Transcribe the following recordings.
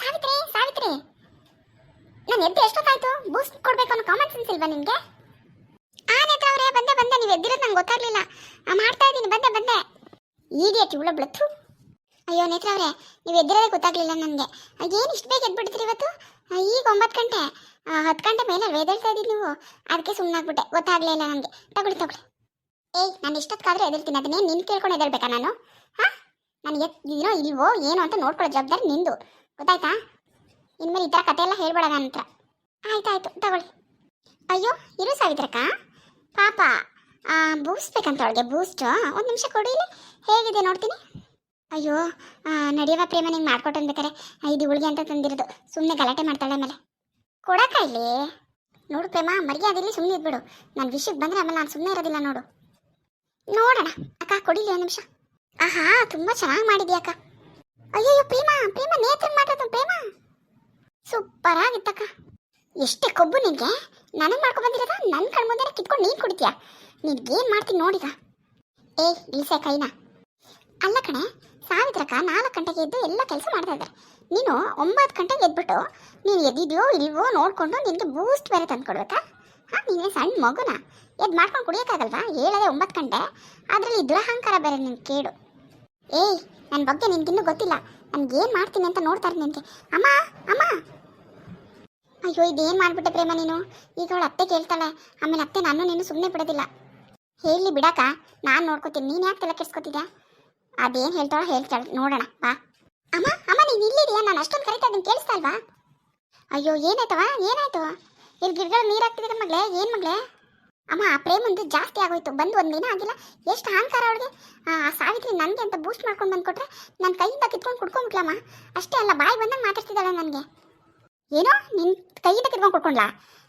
ಸಾವಿತ್ರಿ ಸಾವಿತ್ರಿ. ನಾನು ಎದ್ದು ಎಷ್ಟೊತ್ತಾಯ್ತು ಬೂಸ್ಟ್ ಕೊಡ್ಬೇಕು ಅನ್ನೋ ಕಾಮನ್ ಸೆನ್ಸ್ ಇಲ್ವಾ ನಿಮ್ಗೆ ಆ ನೇತ್ರ ಅವರೇ, ಬಂದೆ ಬಂದೆ. ನೀವು ಎದ್ದಿರೋದು ನಂಗೆ ಗೊತ್ತಾಗ್ಲಿಲ್ಲ. ಮಾಡ್ತಾ ಇದ್ದೀನಿ, ಬಂದೆ ಬಂದೆ. ಈಡಿಯಟ್ ಇವಳ ಬ್ಲತ್ತು ಅಯ್ಯೋ ನೇತ್ರ ಅವರೇ, ನೀವು ಎದ್ದಿರೋದೇ ಗೊತ್ತಾಗ್ಲಿಲ್ಲ ನನಗೆ. ಏನು ಇಷ್ಟು ಬೇಗ ಎದ್ಬಿಡ್ತೀರಿ ಇವತ್ತು? ಈಗ ಒಂಬತ್ತು ಗಂಟೆ. ಹತ್ತು ಗಂಟೆ ಮೇಲೆ ವೇದಳ್ತಾ ಇದ್ದೀನಿ ನೀವು. ಅದಕ್ಕೆ ಸುಮ್ಮನಾಗ್ಬಿಟ್ಟೆ ಗೊತ್ತಾಗ್ಲೇ ಇಲ್ಲ ನನಗೆ ತಗೊಳ್ಳಿ ತಗೊಳ್ಳಿ. ಏಯ್, ನಾನು ಇಷ್ಟೊತ್ತಾದ್ರೆ ಎದಿರ್ತೀನಿ ಅದನ್ನೇ ನಿನ್ ಕೇಳ್ಕೊಂಡು ಎದ್ದೇಳ್ಬೇಕಾ ನಾನು? ಹಾ? ನಾನು ಎತ್ತಿದ್ದೀನೋ ಇಲ್ವೋ, ಏನು ಅಂತ ನೋಡ್ಕೊಳ್ಳೋ ಜವಾಬ್ದಾರಿ ನಿಂದು. ಗೊತ್ತಾಯ್ತಾ? ಇನ್ಮೇಲೆ ಈ ಥರ ಕತೆ ಎಲ್ಲ ಹೇಳ್ಬೇಡ ನನ್ನ ಆಯ್ತು ಆಯ್ತಾಯ್ತು ತಗೊಳ್ಳಿ. ಅಯ್ಯೋ, ಇರು ಸಾವಿತ್ರಕ್ಕ. ಪಾಪ ಬೂಸ್ಟ್ ಬೇಕಂತ ಅವಳಿಗೆ, ಬೂಸ್ಟು. ಒಂದು ನಿಮಿಷ ಕೊಡಿ ಹೇಗಿದೆ ನೋಡ್ತೀನಿ. ಅಯ್ಯೋ ನಡೆಯುವ ಪ್ರೇಮ ನಿಂಗೆ ಮಾಡ್ಕೊಟ್ಟು ಬೇಕಾರೆ ಇದು ಹುಳಿಗೆ ಅಂತ ತಂದಿರೋದು. ಸುಮ್ಮನೆ ಗಲಾಟೆ ಮಾಡ್ತಾಳೆ ಆಮೇಲೆ. ಕೊಡಕ್ಕ ಇಲ್ಲಿ. ನೋಡು ಪ್ರೇಮ ಮರ್ಯಾದಿಲ್ಲಿ ಸುಮ್ಮನೆ ಇದ್ಬಿಡು. ನಾನು ವಿಷಯಕ್ಕೆ ಬಂದರೆ ಆಮೇಲೆ ನಾನು ಸುಮ್ಮನೆ ಇರೋದಿಲ್ಲ ನೋಡು. ನೋಡೋಣ. ಅಕ್ಕ ಕೊಡಿಲಿ ಒಂದು ನಿಮಿಷ. ಆಹಾ, ತುಂಬ ಚೆನ್ನಾಗಿ ಮಾಡಿದ್ಯಾ ಅಕ್ಕ ಅಯ್ಯಯ್ಯೋ, ಪ್ರೇಮ ಪ್ರೇಮ ನೇತ್ರ ಮಾಡೋದು ಪ್ರೇಮ. ಸೂಪರ್ ಆಗಿತ್ತಕ್ಕ. ಎಷ್ಟೇ ಕೊಬ್ಬು ನಿನ್ಗೆ ನನಗೆ ಮಾಡ್ಕೊಂಡ್ ಬಂದಿರೋದ? ನನ್ನ ಕಣ್ಮುಂದೆ ಕಿತ್ಕೊಂಡು ನೀನು ಕುಡಿತೀಯ? ನಿನ್ಗೇನು ಮಾಡ್ತೀನಿ ನೋಡಿಗ. ಏ, ಇಳಿಸೆ ಕೈನ. ಅಲ್ಲ ಕಣೆ, ಸಾವಿತ್ರಕ್ಕ ನಾಲ್ಕು ಗಂಟೆಗೆ ಎದ್ದು ಎಲ್ಲ ಕೆಲಸ ಮಾಡ್ತಾ ಇದ್ದಾರೆ. ನೀನು ಒಂಬತ್ತು ಗಂಟೆಗೆ ಎದ್ಬಿಟ್ಟು ನೀನು ಎದ್ದಿದ್ಯೋ ಇಲ್ವೋ ನೋಡಿಕೊಂಡು ನಿನಗೆ ಬೂಸ್ಟ್ ಬೇರೆ ತಂದು ಕೊಡ್ಬೇಕಾ? ಹಾಂ, ನೀನೇ ಸಣ್ಣ ಮಗುನ. ಎದ್ದು ಮಾಡ್ಕೊಂಡು ಕುಡಿಯೋಕ್ಕಾಗಲ್ವಾ? ಹೇಳದೆ ಒಂಬತ್ತು ಗಂಟೆ. ಅದರಲ್ಲಿ ದುರಹಂಕಾರ ಬೇರೆ ನಿನ್ನ ಕೇಡು ಏಯ್ ನನ್ನ ಬಗ್ಗೆ ನಿನ್ಗಿನ್ನೂ ಗೊತ್ತಿಲ್ಲ. ನನ್ಗೆ ಏನು ಮಾಡ್ತೀನಿ ಅಂತ ನೋಡ್ತಾರೆ ನಿನ್ಗೆ ಅಮ್ಮ ಅಮ್ಮ. ಅಯ್ಯೋ, ಇದೇನು ಮಾಡ್ಬಿಟ್ಟೆ ಪ್ರೇಮ ನೀನು? ಈಗ ಅವಳು ಅತ್ತೆ ಕೇಳ್ತಾಳೆ. ಆಮೇಲೆ ಅತ್ತೆ ನಾನು ನೀನು ಸುಮ್ಮನೆ ಬಿಡೋದಿಲ್ಲ. ಹೇಳಿ ಬಿಡಾಕ ನಾನು ನೋಡ್ಕೋತೀನಿ. ನೀನು ಯಾಕೆ ತಲೆ ಕೆಡ್ಸ್ಕೊತಿದ್ಯಾ? ಅದೇನು ಹೇಳ್ತಾಳೋ ಹೇಳ್ತಾಳೆ ನೋಡೋಣ, ಬಾ. ಅಮ್ಮ ಅಮ್ಮ, ನೀನು ಇಲ್ಲಿದೆಯಾ? ನಾನು ಅಷ್ಟೊಂದು ಕರೆಕ್ಟ್ ಅದನ್ನು ಕೇಳಿಸ್ತಾ ಅಲ್ವಾ ಅಯ್ಯೋ, ಏನಾಯ್ತವ? ಏನಾಯ್ತು? ಇಲ್ಲಿ ಗಿಡಗಳು ನೀರು ಹಾಕ್ತಿದ್ದೀರ ಮಗಳೇ, ಏನು ಮಗಳೇ? ಅಮ್ಮ, ಆ ಜಾಸ್ತಿ ಆಗೋಯ್ತು. ಬಂದು ಒಂದು ದಿನ ಆಗಿಲ್ಲ. ಎಷ್ಟು ಅಹಂಕಾರ ಅವಳಿಗೆ. ಆ ಸಾವಿತ್ರಿ ನನಗೆ ಅಂತ ಬೂಸ್ಟ್ ಮಾಡ್ಕೊಂಡು ಬಂದ್ಕೊಟ್ರೆ ನನ್ನ ಕೈಯಿಂದ ಕಿತ್ಕೊಂಡು ಕುಡ್ಕೊಂಡ್ಬಿಟ್ಲಮ್ಮ ಅಷ್ಟೇ ಅಲ್ಲ, ಬಾಯಿ ಬಂದಂಗೆ ಮಾತಾಡ್ತಿದ್ದಾಳೆ ನನಗೆ. ಏನೋ, ನಿನ್ ಕೈಯಿಂದ ಕಿತ್ಕೊಂಡು ಕುಡ್ಕೊಂಡ್ಲಾ?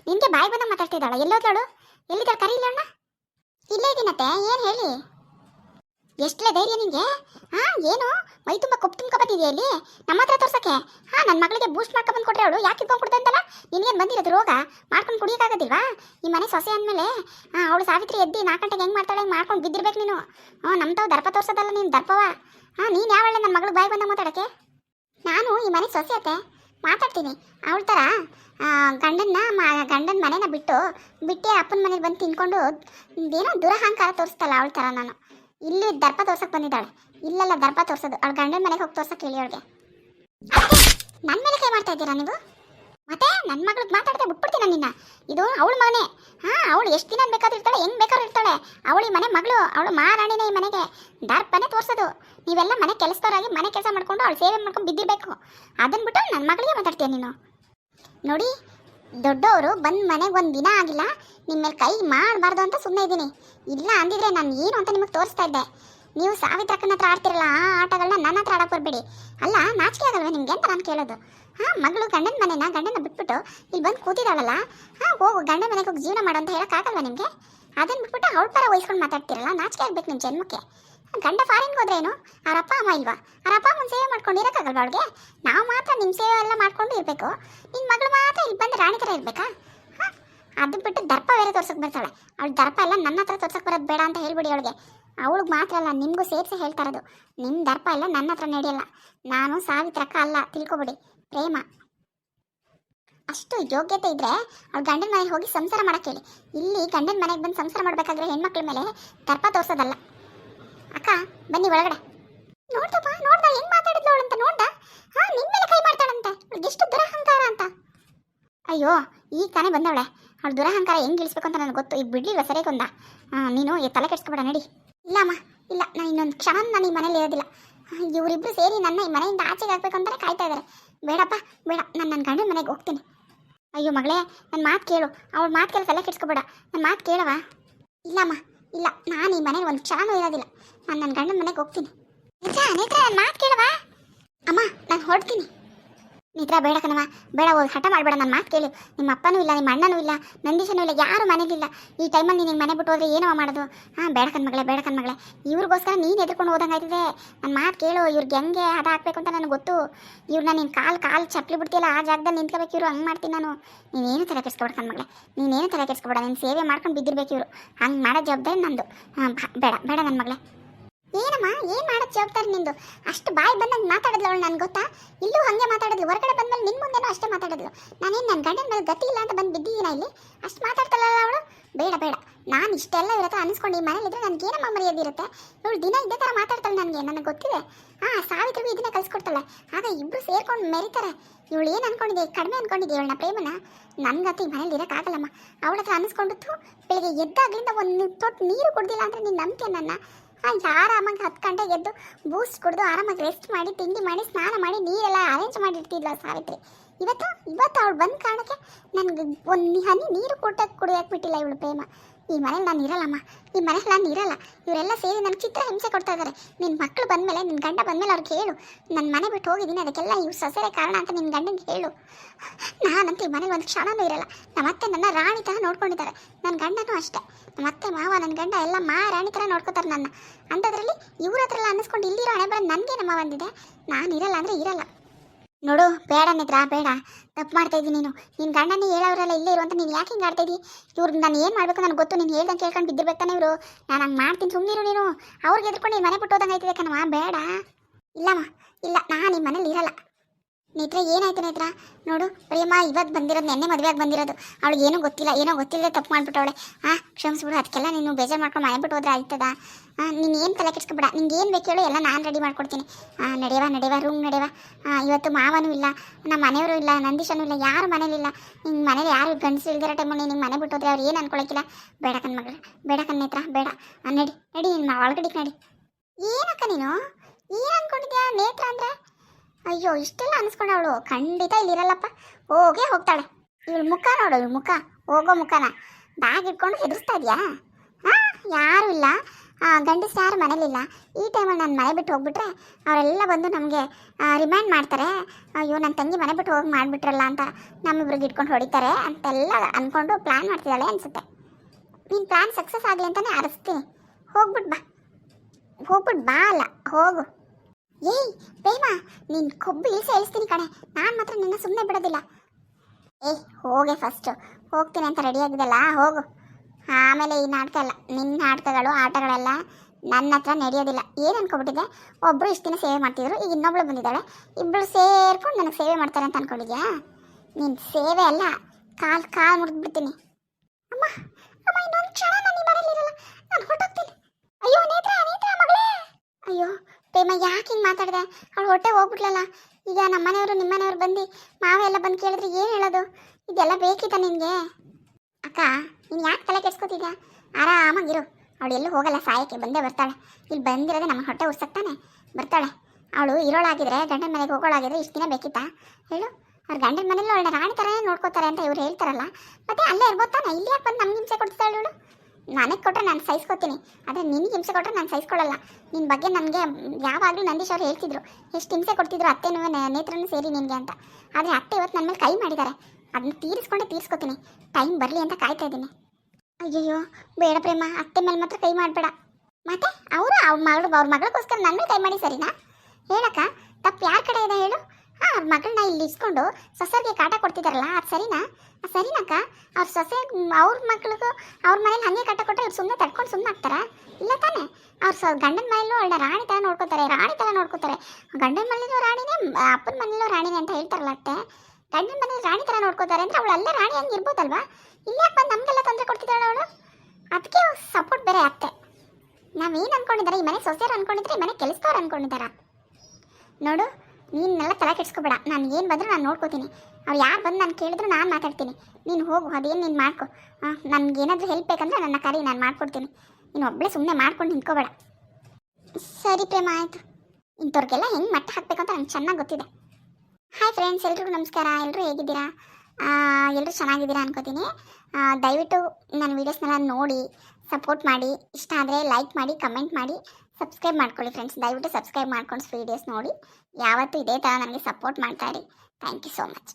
ನಿನ್ಗೆ ಬಾಯಿ ಬಂದಂಗೆ ಮಾತಾಡ್ತಿದ್ದಾಳೆ? ಎಲ್ಲೋದ್ಲಾಳು ಎಲ್ಲಿದ್ದಾಳೆ? ಅಣ್ಣ ಇಲ್ಲೇ ಇದೀನತ್ತೆ. ಏನು ಹೇಳಿ? ಎಷ್ಟಲೇ ಧೈರ್ಯ ನಿಂಗೆ? ಹಾ, ಏನು? ಮೈ ತುಂಬ ಕೊಪ್ಪು ತುಂಬ್ಕೊಬತ್ತಿದೆಯಾ ಇಲ್ಲಿ? ನಮ್ಮ ಹತ್ರ ತೋರ್ಸಕ್ಕೆ? ಹಾ ನನ್ನ ಮಗಳಿಗೆ ಬೂಸ್ಟ್ ಮಾಡ್ಕೊಂಡು ಬಂದು ಅವಳು. ಯಾಕೆ ಕಿತ್ಕೊಂಡು ಕುಡ್ದಂತಲ್ಲ ನಿನಗೇನು ಬಂದಿರೋದು ರೋಗ? ಮಾಡ್ಕೊಂಡು ಕುಡಿಯೋಕ್ಕಾಗೋದಿಲ್ವಾ? ಈ ಮನೆ ಸೊಸೆ ಅಂದಮೇಲೆ ಅವಳು ಸಾವಿತ್ರಿ ಎದ್ದು ನಾಲ್ಕು ಗಂಟೆಗೆ ಹೆಂಗೆ ಮಾಡ್ತಾಳೆ ಹೆಂಗೆ ಮಾಡ್ಕೊಂಡು ಬಿದ್ದಿರ್ಬೇಕು ನೀನು. ಹ್ಞೂ ನಮ್ಮ ತಾವು ದರ್ಪ ತೋರ್ಸೋದಲ್ಲ ನೀನು ದರ್ಪವ. ಹಾಂ, ನೀನು ಯಾವಳೆ ನನ್ನ ಮಗಳು ಬಾಯಿ ಬಂದ ಮಾತಾಡೋಕ್ಕೆ? ನಾನು ಈ ಮನೆ ಸೊಸೆ ಅತ್ತೆ. ಮಾತಾಡ್ತೀನಿ. ಅವಳ ಥರ ಗಂಡನ್ನ ಗಂಡನ ಮನೆನ ಬಿಟ್ಟು ಬಿಟ್ಟೆ ಅಪ್ಪನ ಮನೆಗೆ ಬಂದು ತಿನ್ಕೊಂಡು ಏನೋ ದುರಹಂಕಾರ ತೋರಿಸ್ತಲ್ಲ ಅವಳ ಥರ ನಾನು. ಇಲ್ಲಿ ದರ್ಪ ತೋರ್ಸಕ್ ಬಂದಿದ್ದಾಳೆ. ಇಲ್ಲೆಲ್ಲ ದರ್ಪ ತೋರ್ಸೋದು. ಅವಳ ಗಂಡನ ಮನೆಗೆ ಹೋಗಿ ತೋರ್ಸಕ್ ಹೇಳಿ ಅವಳಿಗೆ. ನನ್ನ ಮೇಲೆ ಕೈ ಮಾಡ್ತಾ ಇದ್ದೀರಾ ನೀವು? ಮತ್ತೆ ನನ್ನ ಮಗಳಿಗೆ ಮಾತಾಡ್ತಾ ಬಿಟ್ಬಿಡ್ತೀನಿ ನಿನ್ನ? ಇದು ಅವಳ ಮನೆ. ಹಾ, ಅವಳು ಎಷ್ಟು ದಿನ ಬೇಕಾದ್ರೂ ಇರ್ತಾಳೆ, ಹೆಂಗ್ ಬೇಕಾದ್ರೂ ಇರ್ತಾಳೆ. ಅವಳು ಮನೆ ಮಗಳು, ಅವಳು ಮಹಾರಾಣಿನೇ ಈ ಮನೆಗೆ. ದರ್ಪನೆ ತೋರ್ಸೋದು. ನೀವೆಲ್ಲ ಮನೆ ಕೆಲಸದವರಾಗಿ ಮನೆ ಕೆಲಸ ಮಾಡ್ಕೊಂಡು ಅವಳು ಸೇವೆ ಮಾಡ್ಕೊಂಡು ಬಿದ್ದಿರ್ಬೇಕು. ಅದನ್ನ ಬಿಟ್ಟು ನನ್ನ ಮಗಳಿಗೆ ಮಾತಾಡ್ತೀಯ ನೀನು? ನೋಡಿ ದೊಡ್ಡವರು ಬಂದು ಮನೆಗೆ ಒಂದು ದಿನ ಆಗಿಲ್ಲ ನಿಮ್ಮ ಮೇಲೆ ಕೈ ಮಾಡಬಾರ್ದು ಅಂತ ಸುಮ್ಮನೆ ಇದ್ದೀನಿ. ಇಲ್ಲ ಅಂದಿದ್ರೆ ನಾನು ಏನು ಅಂತ ನಿಮಗೆ ತೋರಿಸ್ತಾ ಇದ್ದೆ. ನೀವು ಸಾವಿತ್ರಕ್ಕನ ಹತ್ರ ಆಡ್ತಿರಲ್ಲ, ಆ ಆಟಗಳನ್ನ ನನ್ನ ಹತ್ರ ಆಡಕ್ಕೆ ಬರಬೇಡಿ ಅಲ್ಲ, ನಾಚಿಕೆ ಆಗಲ್ವ ನಿಮಗೆ ಅಂತ ನಾನು ಕೇಳೋದು. ಹಾಂ, ಮಗಳು ಗಂಡನ ಮನೆನ ಗಂಡನ ಬಿಟ್ಬಿಟ್ಟು ಇಲ್ಲಿ ಬಂದು ಕೂತಿದ್ದಾಳಲ್ಲ ಹಾಂ, ಹೋಗು, ಗಂಡನ ಮನೆಗೆ ಹೋಗಿ ಜೀವನ ಮಾಡು ಅಂತ ಹೇಳೋಕ್ಕಾಗಲ್ವ ನಿಮಗೆ? ಅದನ್ನ ಬಿಟ್ಬಿಟ್ಟು ಅವಳ ಪರ ವಹಿಸ್ಕೊಂಡು ಮಾತಾಡ್ತಿರಲ್ಲ, ನಾಚಿಕೆ ಆಗಬೇಕು ನಿಮ್ಮ ಜನ್ಮಕ್ಕೆ. ಗಂಡ ಫಾರಿನ್ಗೆ ಹೋದ್ರೇನು? ಅವ್ರ ಅಪ್ಪ, ಅಮ್ಮ ಇಲ್ವಾ? ಅವ್ರ ಅಪ್ಪ ಅಮ್ಮನ ಸೇವೆ ಮಾಡ್ಕೊಂಡು ಇರೋಕ್ಕಾಗಲ್ವಾ ಅವಳಿಗೆ? ನಾವು ಮಾತ್ರ ನಿಮ್ಮ ಸೇವೆ ಎಲ್ಲ ಮಾಡ್ಕೊಂಡು ಇರಬೇಕು. ನಿನ್ನ ಮಗಳು ಮಾತ್ರ ಇಲ್ಲಿ ಬಂದು ರಾಣಿ ಥರ ಇರಬೇಕಾ? ಹಾಂ? ಅದು ಬಿಟ್ಟು ದರ್ಪ ಬೇರೆ ತೋರ್ಸಕ್ಕೆ ಬರ್ತಾಳೆ. ಅವಳು ದರ್ಪ ಎಲ್ಲ ನನ್ನ ಹತ್ರ ತೋರ್ಸಕ್ಕೆ ಬರೋದು ಬೇಡ ಅಂತ ಹೇಳ್ಬಿಡಿ ಅವಳಿಗೆ. ಅವಳಿಗೆ ಮಾತ್ರ ಅಲ್ಲ, ನಿಮಗೂ ಸೇರಿಸಿ ಹೇಳ್ತಾ ಇರೋದು. ನಿಮ್ಮ ದರ್ಪ ಎಲ್ಲ ನನ್ನ ಹತ್ರ ನಡೆಯಲ್ಲ. ನಾನು ಸಾವಿತ್ರಕ್ಕ ಅಲ್ಲ, ತಿಳ್ಕೊಬಿಡಿ. ಪ್ರೇಮ. ಅಷ್ಟು ಯೋಗ್ಯತೆ ಇದ್ರೆ ಅವ್ಳು ಗಂಡನ ಮನೆಗೆ ಹೋಗಿ ಸಂಸಾರ ಮಾಡಕ್ಕೆ ಹೇಳಿ. ಇಲ್ಲಿ ಗಂಡನ ಮನೆಗೆ ಬಂದು ಸಂಸಾರ ಮಾಡಬೇಕಾದ್ರೆ ಹೆಣ್ಮಕ್ಳ ಮೇಲೆ ದರ್ಪ ತೋರ್ಸೋದಲ್ಲ. ಅಕ್ಕ, ಬನ್ನಿ ಒಳಗಡೆ. ನೋಡ್ದಪ್ಪ, ನೋಡ್ದ, ಹೆಂಗ್ ಮಾತಾಡಿದ್ಲು ಅಂತ ನೋಡ್ದ? ಹಾ ನಿನ್ ಮೇಲೆ ಕೈ ಮಾಡ್ತಾಳಂತೆ. ಎಷ್ಟು ದುರಹಂಕಾರ ಅಂತ. ಅಯ್ಯೋ ಈಗ ತಾನೇ ಬಂದವಳೆ. ಅವಳು ದುರಹಂಕಾರ ಹೆಂಗ್ ಇಳಿಸ್ಬೇಕು ಅಂತ ನನಗೆ ಗೊತ್ತು. ಈಗ ಬಿಡ್ಲಿಲ್ಲ ಸರಿಗೊಂದ ನೀನು ಈ ತಲೆ ಕೆಡ್ಸ್ಕೊಬೇಡ, ನಡಿ. ಇಲ್ಲಮ್ಮ ಇಲ್ಲ. ನಾನು ಇನ್ನೊಂದು ಕ್ಷಣ ನಾನು ಈ ಮನೇಲಿ ಇರೋದಿಲ್ಲ. ಇವರಿಬ್ರು ಸೇರಿ ನನ್ನ ಈ ಮನೆಯಿಂದ ಆಚೆಗೆ ಹಾಕ್ಬೇಕು ಅಂತಾನೆ ಕಾಯ್ತಾ ಇದ್ದಾರೆ ಬೇಡಪ್ಪ, ಬೇಡ. ನಾನು ನನ್ನ ಗಂಡನ ಮನೆಗೆ ಹೋಗ್ತೀನಿ. ಅಯ್ಯೋ, ಮಗಳೇ ನನ್ನ ಮಾತು ಕೇಳು. ಅವಳ ಮಾತು ಕೇಳಿ ತಲೆ ಕೆಡ್ಸ್ಕೊಬೇಡ. ನನ್ನ ಮಾತು ಕೇಳವ ಇಲ್ಲಮ್ಮ ಇಲ್ಲ. ನಾನು ಈ ಮನೇಲಿ ಒಂದು ಕ್ಷಣನೂ ಇರೋದಿಲ್ಲ. ನಾನು ನನ್ನ ಗಂಡನ ಮನೆಗೆ ಹೋಗ್ತೀನಿ. ನಿಜ ನೇತ್ರ ನನ್ನ ಮಾತು ಕೇಳವಾ ಅಮ್ಮ, ನಾನು ಹೊರಡ್ತೀನಿ. ನಿದ್ರ ಬೇಡ ಕಣವ ಬೇಡ, ಹೋಗಿ ಹಠ ಮಾಡಬೇಡ ನನ್ನ ಮಾತು ಕೇಳು. ನಿಮ್ಮ ಅಪ್ಪನೂ ಇಲ್ಲ, ನಿಮ್ಮ ಅಣ್ಣನೂ ಇಲ್ಲ, ನಂದೀಶನೂ ಇಲ್ಲ, ಯಾರು ಮನೇಲಿಲ್ಲ. ಈ ಟೈಮಲ್ಲಿ ನೀನು ಮನೆ ಬಿಟ್ಟು ಹೋದ್ರೆ ಏನೋ ಮಾಡೋದು? ಹಾಂ, ಬೇಡ ಕಣ್ಮಗಳೇ ಬೇಡ ಕಣ್ಮಗಳೇ. ಇವ್ರಿಗೋಸ್ಕರ ನೀನು ಎದ್ಕೊಂಡು ಹೋದಂಗೆ ಆಯ್ತದೆ ನನ್ನ ಮಾತು ಕೇಳು, ಇವ್ರಿಗೆ ಹೆಂಗೆ ಹದ ಹಾಕ್ಬೇಕು ಅಂತ ನನಗೆ ಗೊತ್ತು. ಇವ್ರನ್ನ ನಿನ್ನ ಕಾಲು ಕಾಲು ಚಪ್ಪಲಿ ಬಿಡ್ತಿಲ್ಲ ಆ ಜಾಗದಲ್ಲಿ ನಿಂತ್ಕೋಬೇಕು ಇವರು, ಹಂಗೆ ಮಾಡ್ತೀನಿ ನಾನು. ನೀನೇನು ತಲೆ ಕೆಡಿಸ್ಕೊಬೇಡ ಕಣ್ಮಗಳೇ. ನೀನೇನು ತಲೆ ಕೆಡಿಸ್ಕೊಬೇಡ, ನೀನು ಸೇವೆ ಮಾಡ್ಕೊಂಡು ಬಿದ್ದಿರ್ಬೇಕು ಇವರು. ಹಂಗೆ ಮಾಡೋ ಜವಾಬ್ದಾರಿ ನಂದು. ಹಾಂ ಬೇಡ ಬೇಡ ನನ್ನ ಮಗಳೇ ಏನಮ್ಮ, ಏನ್ ಮಾಡಕ್ ಜವಾಬ್ದಾರಿ ನಿಂದು? ಅಷ್ಟು ಬಾಯಿ ಬಂದಂಗೆ ಮಾತಾಡಿದ್ಲು ಅವಳು ನನ್ ಗೊತ್ತಾ? ಇಲ್ಲೂ ಹಂಗೆ ಮಾತಾಡಿದ್ಲು. ಹೊರಗಡೆ ಬಂದ್ಮೇಲೆ ನಿನ್ ಮುಂದೆನೂ ಅಷ್ಟೇ ಮಾತಾಡಿದ್ಲು. ನಾನೇನು ನನ್ ಗಂಡನ ಮೇಲೆ ಗತಿ ಇಲ್ಲ ಅಂತ ಬಂದು ಬಿದ್ದಿದ್ದೀನ ಇಲ್ಲಿ? ಅಷ್ಟು ಮಾತಾಡ್ತಾಳಲ್ಲ ಅವಳು? ಬೇಡ ಬೇಡ. ನಾನು ಇಷ್ಟೆಲ್ಲ ಇರತ್ತೆ ಅನ್ಸ್ಕೊಂಡು ಈ ಮನೇಲಿದ್ರೆ ನನಗೆ ಏನಮ್ಮ ಮರ್ಯಾದೆ ಇರುತ್ತೆ? ಇವಳು ದಿನ ಇದೇ ತರ ಮಾತಾಡ್ತಾಳೆ ನನಗೆ ನನಗೆ ಗೊತ್ತಿದೆ. ಹಾ ಸಾವಿತ್ರಿಗೂ ಇದನ್ನ ಕಲ್ಸ್ಕೊಡ್ತಾಳೆ. ಆಗ ಇಬ್ರು ಸೇರ್ಕೊಂಡು ಮೆರಿತಾರೆ. ಇವಳು ಏನು ಅನ್ಕೊಂಡಿದ್ದೆ ಕಡಿಮೆ ಅನ್ಕೊಂಡಿದ್ದೆ ಇವಳನ್ನ ಪ್ರೇಮನ? ನನ್ಗಂತೂ ಈ ಮನೇಲಿ ಇರೋಕ್ಕಾಗಲ್ಲಮ್ಮ ಅವಳ ಹತ್ರ ಅನಿಸ್ಕೊಂಡಿತ್ತು ಬೆಳಿಗ್ಗೆ ಎದ್ದಾಗ್ಲಿಂದ ಒಂದು ತೊಟ್ಟು ನೀರು ಕುಡ್ದಿಲ್ಲ ಅಂದ್ರೆ ನೀನು ನಂಬಿಕೆ ನನ್ನ? ಆರಾಮಾಗಿ ಹತ್ತು ಗಂಟೆಗೆ ಎದ್ದು ಬೂಸ್ಟ್ ಕುಡಿದು ಆರಾಮಾಗಿ ರೆಸ್ಟ್ ಮಾಡಿ, ತಿಂಡಿ ಮಾಡಿ, ಸ್ನಾನ ಮಾಡಿ, ನೀರೆಲ್ಲ ಅರೇಂಜ್ ಮಾಡಿರ್ತಿದ್ಲ ಸಾವಿತ್ರಿ. ಇವತ್ತು ಇವತ್ತು ಅವಳು ಬಂದ ಕಾರಣಕ್ಕೆ ನನಗೆ ಒಂದು ಹನಿ ನೀರು ಕೊಟ್ಟಕ್ಕೆ ಕುಡಿಯಕ್ಕೆ ಬಿಟ್ಟಿಲ್ಲ ಇವಳು ಪ್ರೇಮ. ಈ ಮನೇಲಿ ನಾನು ಇರಲ್ಲಮ್ಮ, ಈ ಮನೇಲಿ ನಾನು ಇರಲ್ಲ. ಇವರೆಲ್ಲ ಸೇರಿ ನನ್ನ ಚಿತ್ರ ಹಿಂಸೆ ಕೊಡ್ತಾ ಇದ್ದಾರೆ ನಿನ್ನ ಮಕ್ಕಳು ಬಂದಮೇಲೆ ನಿನ್ನ ಗಂಡ ಬಂದಮೇಲೆ ಅವ್ರಿಗೆ ಹೇಳು. ನನ್ನ ಮನೆ ಬಿಟ್ಟು ಹೋಗಿದ್ದೀನಿ, ಅದಕ್ಕೆಲ್ಲ ಇವ್ರು ಸೊಸೆರೆ ಕಾರಣ ಅಂತ ನಿನ್ನ ಗಂಡನಿಗೆ ಹೇಳು. ನಾನಂತೂ ಈ ಮನೇಲಿ ಒಂದು ಕ್ಷಣನೂ ಇರಲ್ಲ. ನಮ್ಮ ಅತ್ತೆ ನನ್ನ ರಾಣಿ ತರ ನೋಡ್ಕೊಂಡಿದ್ದಾರೆ. ನನ್ನ ಗಂಡನೂ ಅಷ್ಟೇ. ನಮ್ಮ ಅತ್ತೆ ಮಾವ ನನ್ನ ಗಂಡ ಎಲ್ಲ ಮಾ ರಾಣಿ ಥರ ನೋಡ್ಕೋತಾರೆ ನನ್ನ. ಅಂಥದ್ರಲ್ಲಿ ಇವ್ರ ಹತ್ರ ಎಲ್ಲ ಅನ್ನಿಸ್ಕೊಂಡು ಇಲ್ಲಿರೋ ಹಣೆ ಬರೋದು ನನಗೆ ನಮ್ಮ ಬಂದಿದೆ ನಾನು ಇರಲ್ಲ ಅಂದರೆ ಇರಲ್ಲ. ನೋಡು, ಬೇಡ ಮಿತ್ರ ಬೇಡ. ತಪ್ಪು ಮಾಡ್ತಾ ಇದ್ದೀನಿ ನೀನು. ನಿನ್ನ ಗಂಡನೇ ಹೇಳೋರೆಲ್ಲ, ಇಲ್ಲೇ ಇರುವಂತ ನೀನು ಯಾಕೆ ಹಿಂಗೆ ಆಡ್ತಾ ಇದ್ದಿ ಇವ್ರು ನಾನು ಏನು ಮಾಡಬೇಕು ನನಗೆ ಗೊತ್ತು, ನೀನು ಹೇಳ್ದಂಗೆ ಕೇಳ್ಕೊಂಡು ಬಿದ್ದಿರ್ಬೇಕಾನೆ ಇವರು. ನಾನು ಹಂಗೆ ಮಾಡ್ತೀನಿ ಸುಮ್ಮನಿರು ನೀನು. ಅವ್ರಿಗೆ ಎದ್ಕೊಂಡು ನೀನು ಮನೆ ಬಿಟ್ಟು ಹೋದಂಗೆ ಆಯ್ತದೆ ಕಣವ ಬೇಡ. ಇಲ್ಲಮ್ಮ, ಇಲ್ಲ, ನಾನು ನಿಮ್ಮ ಮನೇಲಿ ಇರಲ್ಲ. ನೇತ್ರ, ಏನಾಯ್ತು ನೇತ್ರ? ನೋಡು, ಪ್ರೇಮ ಇವತ್ತು ಬಂದಿರೋದು, ನೆನ್ನೆ ಮದುವೆಯಾಗಿ ಬಂದಿರೋದು. ಅವಳಿಗೆ ಏನೂ ಗೊತ್ತಿಲ್ಲ, ಏನೋ ಗೊತ್ತಿಲ್ಲದೆ ತಪ್ಪು ಮಾಡ್ಬಿಟ್ಟವಳೆ ಹಾಂ ಕ್ಷಮಿಸ್ಬಿಡು ಅದಕ್ಕೆಲ್ಲ ನೀನು ಬೇಜಾರು ಮಾಡ್ಕೊಂಡು ಮನೆ ಬಿಟ್ಟು ಹೋದ್ರೆ ಆಯ್ತದ? ನೀನು ಏನು ತಲೆ ಕೆಡ್ಸ್ಕೊಬೇಡ, ನಿಂಗೆ ಏನು ಬೇಕು ಹೇಳು, ಎಲ್ಲ ನಾನು ರೆಡಿ ಮಾಡ್ಕೊಡ್ತೀನಿ. ನಡೆಯವ ನಡೆಯವ, ರೂಮ್ ನಡೆಯವ. ಇವತ್ತು ಮಾವನೂ ಇಲ್ಲ, ನಮ್ಮ ಮನೆಯವರು ಇಲ್ಲ, ನಂದೀಶನೂ ಇಲ್ಲ, ಯಾರು ಮನೇಲಿಲ್ಲ ನಿಮ್ಮ ಮನೇಲಿ ಯಾರು ಗಂಡಸು ಇಲ್ದಿರೋ ಟೈಮಲ್ಲಿ ನಿಂಗೆ ಮನೆ ಬಿಟ್ಟು ಹೋದ್ರೆ ಅವ್ರು ಏನು ಅನ್ಕೊಳಕ್ಕಿಲ್ಲ ಬೇಡ ಕಣ್ ಮಗಳ, ಬೇಡ ಕಣ್ ನೇತ್ರ, ಬೇಡ. ನಡಿ ನಡಿ ನಿನ್ನ ಒಳಗಡೆ ನಡಿ. ಏನಕ್ಕ ನೀನು? ಏನು ಅನ್ಕೊಂಡಿದ್ಯಾ? ನೇತ್ರ ಅಂದ್ರೆ? ಅಯ್ಯೋ, ಇಷ್ಟೆಲ್ಲ ಅನ್ಸ್ಕೊಂಡವಳು ಖಂಡಿತ ಇಲ್ಲಿರಲ್ಲಪ್ಪ. ಹೋಗೇ ಹೋಗ್ತಾಳೆ. ಇವಳು ಮುಖ ನೋಡು, ಇವಳು ಮುಖ. ಹೋಗೋ ಮುಖನ. ಬ್ಯಾಗ್ ಇಟ್ಕೊಂಡು ಹೆದರ್ಸ್ತಾ ಇದೆಯಾ? ಹಾಂ, ಯಾರೂ ಇಲ್ಲ. ಗಂಡಸ ಯಾರು ಮನೇಲಿಲ್ಲ. ಈ ಟೈಮಲ್ಲಿ ನಾನು ಮನೆ ಬಿಟ್ಟು ಹೋಗ್ಬಿಟ್ರೆ ಅವರೆಲ್ಲ ಬಂದು ನಮಗೆ ರಿಮೈಂಡ್ ಮಾಡ್ತಾರೆ. ಅಯ್ಯೋ ನನ್ನ ತಂಗಿ ಮನೆ ಬಿಟ್ಟು ಹೋಗಿ ಮಾಡಿಬಿಟ್ರಲ್ಲ ಅಂತ ನಮ್ಮಿಬ್ರಿಗೆ ಇಟ್ಕೊಂಡು ಹೊಡಿತಾರೆ ಅಂತೆಲ್ಲ ಅಂದ್ಕೊಂಡು ಪ್ಲ್ಯಾನ್ ಮಾಡ್ತಿದ್ದಾಳೆ ಅನಿಸುತ್ತೆ. ನೀನು ಪ್ಲ್ಯಾನ್ ಸಕ್ಸಸ್ ಆಗಲಿ ಅಂತಲೇ ಅರಸ್ತೀನಿ. ಹೋಗ್ಬಿಟ್ಟು ಬಾ. ಹೋಗ್ಬಿಟ್ಟು ಬಾ ಅಲ್ಲ, ಹೋಗು. ಏಯ್, ಪ್ರೇಮ, ನಿನ್ ಕೊಬ್ಬು ಇಳಿಸಿ ಇಳಿಸ್ತೀನಿ ಕಣೆ. ನಾನು ಮಾತ್ರ ನಿನ್ನ ಸುಮ್ಮನೆ ಬಿಡೋದಿಲ್ಲ. ಏಯ್ ಹೋಗೆ ಫಸ್ಟು ಹೋಗ್ತೀನಿ ಅಂತ ರೆಡಿ ಆಗಿದೆಲ್ಲ ಹೋಗು. ಆಮೇಲೆ ಈ ನಾಟಕ ಎಲ್ಲ ನಿನ್ನ ನಾಟಕಗಳು, ಆಟಗಳೆಲ್ಲ ನನ್ನ ಹತ್ರ ನಡೆಯೋದಿಲ್ಲ. ಏನು ಅನ್ಕೊಬಿಟ್ಟಿದ್ದೆ? ಒಬ್ಬರು ಇಷ್ಟು ದಿನ ಸೇವೆ ಮಾಡ್ತಿದ್ರು, ಈಗ ಇನ್ನೊಬ್ಳು ಬಂದಿದ್ದಾಳೆ. ಇಬ್ಬಳು ಸೇರ್ಕೊಂಡು ನನಗೆ ಸೇವೆ ಮಾಡ್ತಾರೆ ಅಂತ ಅನ್ಕೊಂಡಿದ್ಯಾ? ನಿನ್ನ ಸೇವೆ ಅಲ್ಲ, ಕಾಲು ಕಾಲು ಮುರಿದ್ಬಿಡ್ತೀನಿ. ಅಮ್ಮ ಅಮ್ಮ, ಇನ್ನೊಂದು ಕ್ಷಣ ನಾನು ಈ ಮನೇಲಿರಲ್ಲ ನಾನು ಹೊಟ್ಟೋಗ್ತೀನಿ ಅಯ್ಯೋ, ನೇತ್ರ ನೇತ್ರ ಮಗಳೇ. ಅಯ್ಯೋ ಪ್ರೇಮ ಯಾಕೆ ಹಿಂಗೆ ಮಾತಾಡಿದೆ? ಅವಳು ಹೊಟ್ಟೆ ಹೋಗ್ಬಿಟ್ಲಲ್ಲ. ಈಗ ನಮ್ಮ ಮನೆಯವರು ನಿಮ್ಮ ಮನೆಯವ್ರು ಬಂದು ಮಾವ ಎಲ್ಲ ಬಂದು ಕೇಳಿದ್ರೆ ಏನು ಹೇಳೋದು? ಇದೆಲ್ಲ ಬೇಕಿತ್ತ ನಿನಗೆ? ಅಕ್ಕ, ನೀನು ಯಾಕೆ ತಲೆ ಕೆಡ್ಸ್ಕೊತಿದ್ಯಾ? ಆರಾಮಾಗಿರು ಅವಳು ಎಲ್ಲೂ ಹೋಗಲ್ಲ, ಸಾಯಕ್ಕೆ ಬಂದೇ ಬರ್ತಾಳೆ. ಇಲ್ಲಿ ಬಂದಿರೋದೆ ನಮ್ಮ ಹೊಟ್ಟೆ ಉರ್ಸಕ್ತಾನೆ ಬರ್ತಾಳೆ. ಅವಳು ಇರೋಳಾಗಿದ್ರೆ, ಗಂಡನ ಮನೆಗೆ ಹೋಗೋಳಾಗಿದ್ರೆ ಇಷ್ಟು ದಿನ ಬೇಕಿತ್ತಾ? ಹೇಳು. ಅವ್ರ ಗಂಡನ ಮನೇಲಿ ಅವಳನ್ನ ರಾಣಿ ಥರನೇ ನೋಡ್ಕೋತಾರೆ ಅಂತ ಇವ್ರು ಹೇಳ್ತಾರಲ್ಲ. ಮತ್ತೆ ಅಲ್ಲೇ ಇರ್ಬೋದು ತಾನೆ? ಇಲ್ಲಿ ಯಾಕೆ ಬಂದು ನಮ್ಗೆ ಹಿಂಸೆ ಕೊಡ್ತಾಳೆ ಇವಳು? ನನಗೆ ಕೊಟ್ಟರೆ ನಾನು ಸಹಿಸ್ಕೋತೀನಿ. ಆದರೆ ನಿನಗೆ ಹಿಂಸೆ ಕೊಟ್ಟರೆ ನಾನು ಸಹಿಸ್ಕೊಳ್ಳಲ್ಲ ನಿನ್ನ ಬಗ್ಗೆ ನನಗೆ ಯಾವಾಗಲೂ ನಂದೀಶ್ ಅವರು ಹೇಳ್ತಿದ್ರು. ಎಷ್ಟು ಹಿಂಸೆ ಕೊಡ್ತಿದ್ರು ಅತ್ತೆನೂ ನೇತ್ರನೂ ಸೇರಿ ನಿನಗೆ ಅಂತ. ಆದರೆ ಅತ್ತೆ ಇವತ್ತು ನನ್ನ ಮೇಲೆ ಕೈ ಮಾಡಿದ್ದಾರೆ. ಅದನ್ನ ತೀರಿಸ್ಕೊಂಡೇ ತೀರಿಸ್ಕೊತೀನಿ. ಟೈಮ್ ಬರಲಿ ಅಂತ ಕಾಯ್ತಾ ಇದ್ದೀನಿ. ಅಯ್ಯಯ್ಯೋ, ಬೇಡ ಪ್ರೇಮ. ಅತ್ತೆ ಮೇಲೆ ಮಾತ್ರ ಕೈ ಮಾಡಬೇಡ. ಮತ್ತೆ? ಅವರು, ಅವ್ರ ಮಗಳು, ಅವ್ರ ಮಗಳಿಗೋಸ್ಕರ ನನ್ನ ಮೇಲೆ ಕೈ ಮಾಡಿ ಸರಿನಾ? ಹೇಳಕ್ಕ, ತಪ್ಪು ಯಾರ ಕಡೆ ಇದೆ ಹೇಳು? ಹಾಂ ಮಗಳನ್ನ ಇಲ್ಲಿ ಇಸ್ಕೊಂಡು ಸೊಸೆಗೆ ಕಾಟ ಕೊಡ್ತಿದಾರಲ್ಲ, ಅದು ಸರಿನಾ? ಸರಿನಕ್ಕ ಅವ್ರ ಸೊಸೆ, ಅವ್ರ ಮಕ್ಳಿಗೂ ಅವ್ರ ಮನೇಲಿ ಹಂಗೆ ಕಾಟ ಕೊಟ್ಟರೆ ಇವ್ರು ಸುಮ್ಮನೆ ತಡ್ಕೊಂಡು ಸುಮ್ಮನೆ ಆಗ್ತಾರಾ? ಇಲ್ಲ ತಾನೇ. ಅವ್ರ ಸೊ, ಗಂಡನ ಮನೇಲೂ ಒಳ್ಳೆ ರಾಣಿ ಥರ ನೋಡ್ಕೋತಾರೆ, ರಾಣಿ ಥರ ನೋಡ್ಕೋತಾರೆ. ಗಂಡನ ಮನೇಲೂ ರಾಣಿನೇ, ಅಪ್ಪನ ಮನೇಲೂ ರಾಣಿನೇ ಅಂತ ಹೇಳ್ತಾರಲ್ಲ ಅತ್ತೆ. ಗಂಡನ ಮನೇಲಿ ರಾಣಿ ಥರ ನೋಡ್ಕೋತಾರೆ ಅಂದರೆ ಅವಳು ಅಲ್ಲೇ ರಾಣಿ ಹಂಗೆ ಇರ್ಬೋದಲ್ವಾ? ಇಲ್ಲಪ್ಪ ನಮಗೆಲ್ಲ ತೊಂದರೆ ಕೊಡ್ತಿದ್ದಾಳೆ ಅವಳು? ಅದಕ್ಕೆ ಸಪೋರ್ಟ್ ಬೇರೆ ಅತ್ತೆ. ನಾವೇನು ಅಂದ್ಕೊಂಡಿದ್ದಾರೆ ಈ ಮನೆ ಸೊಸೆಯರು ಅನ್ಕೊಂಡಿದ್ರೆ ಈ ಮನೆ ಕೆಲಸದವ್ರು ಅನ್ಕೊಂಡಿದ್ದಾರ ನೋಡು ನೀನೆಲ್ಲ ತಲೆ ಕೆಡ್ಸ್ಕೊಬೇಡ. ನಾನು ಏನು ಬಂದರೂ ನಾನು ನೋಡ್ಕೋತೀನಿ. ಅವ್ರು ಯಾರು ಬಂದು ನಾನು ಕೇಳಿದ್ರು ನಾನು ಮಾತಾಡ್ತೀನಿ. ನೀನು ಹೋಗು, ಅದೇನು ನೀನು ಮಾಡ್ಕೊ. ನನಗೆ ಏನಾದರೂ ಹೆಲ್ಪ್ ಬೇಕಂದ್ರೆ ನನ್ನ ಕರಿ, ನಾನು ಮಾಡ್ಕೊಡ್ತೀನಿ. ನೀನು ಒಬ್ಬಳೇ ಸುಮ್ಮನೆ ಮಾಡ್ಕೊಂಡು ನಿಂತ್ಕೋಬೇಡ. ಸರಿ ಪ್ರೇಮ, ಆಯಿತು. ಇಂಥವ್ರಿಗೆಲ್ಲ ಹೆಂಗೆ ಹಾಕಬೇಕು ಅಂತ ನಂಗೆ ಚೆನ್ನಾಗಿ ಗೊತ್ತಿದೆ. ಹಾಯ್ ಫ್ರೆಂಡ್ಸ್ ಎಲ್ರಿಗೂ ನಮಸ್ಕಾರ. ಎಲ್ಲರೂ ಹೇಗಿದ್ದೀರಾ? ಎಲ್ಲರೂ ಚೆನ್ನಾಗಿದ್ದೀರಾ ಅನ್ಕೋತೀನಿ. ದಯವಿಟ್ಟು ನನ್ನ ವೀಡಿಯೋಸ್ನೆಲ್ಲ ನೋಡಿ ಸಪೋರ್ಟ್ ಮಾಡಿ. ಇಷ್ಟ ಆದರೆ ಲೈಕ್ ಮಾಡಿ ಕಮೆಂಟ್ ಮಾಡಿ. ಸಬ್ಸ್ಕ್ರೈಬ್ ಮಾಡ್ಕೊಳ್ಳಿ ಫ್ರೆಂಡ್ಸ್ ದಯವಿಟ್ಟು ಸಬ್ಸ್ಕ್ರೈಬ್ ಮಾಡ್ಕೊಂಡು ವೀಡಿಯೋಸ್ ನೋಡಿ. ಯಾವತ್ತೂ ಇದೇ ಥರ ನನಗೆ ಸಪೋರ್ಟ್ ಮಾಡ್ತಾ ಇರಿ. Thank you so much